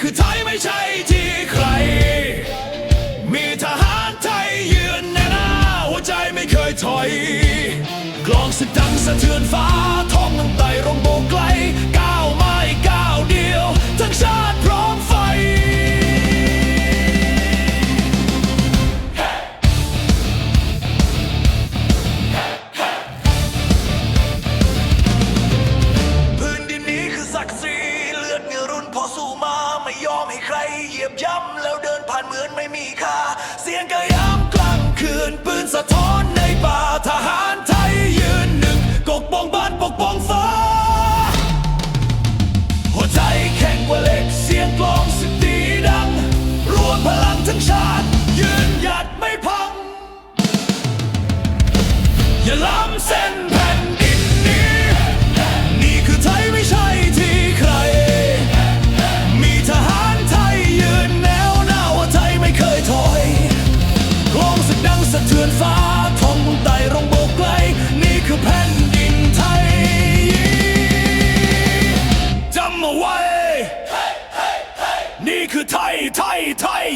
คือไทยไม่ใช่ที่ใคร มีทหารไทยยืนแน่นาหัวใจไม่เคยถอย กลองสึกดังสะเทือนฟ้าท้องน้ำไตร้องโบก พอสู้มาไม่ยอมให้ใครเหยียบย่ำแล้วเดินผ่านเหมือนไม่มีค่า เสียงกระยำกลางคืนปืนสะท้อนในป่าทหารไทยยืนหนึ่งปกป้องบ้านปกป้องฟ้า หัวใจแข็งกว่าเหล็กเสียงกลองสิบตีดัง รวมพลังทั้งชาติ ยืนหยัดไม่พัง อย่าล้ำเส้น ไต่รงโบกไกนี่คือแผ่นดินไทยจำเอาไว้ นี่คือไทย ไทย ไทย